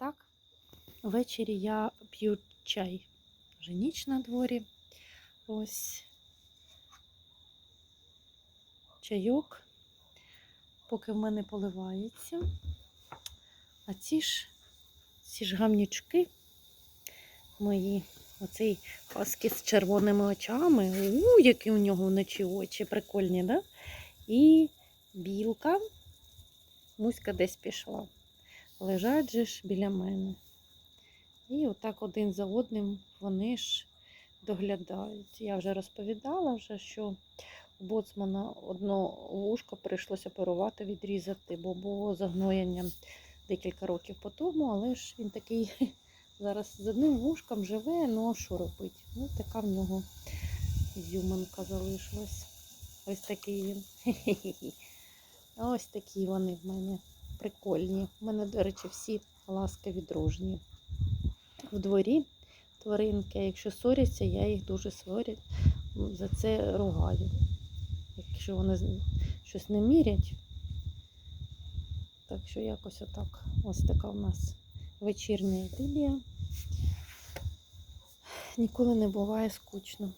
так. Ввечері я п'ю чай. Вже ніч на дворі. Ось чайок, поки в мене поливається. А ці ж, ці ж гамнючки мої, оцей хаски з червоними очами. У, які у нього вночі очі прикольні, да? І білка. Муська десь пішла. Лежать же ж біля мене. І отак один за одним вони ж доглядають. Я вже розповідала, вже, що у боцмана одно вушко прийшлося оперувати, відрізати, бо було загноєння декілька років по тому, але ж він такий зараз з одним вушком живе, ну а що робить? Ну, така в нього зюманка залишилась. Ось такий він. Ось такі вони в мене прикольні. У мене, до речі, всі ласкаві дружні. В дворі тваринки, якщо ссоряться, я їх дуже сварю, за це ругаю. Якщо вони щось не мірять. Так що якось отак. Ось така у нас вечірня ідилія. Ніколи не буває скучно.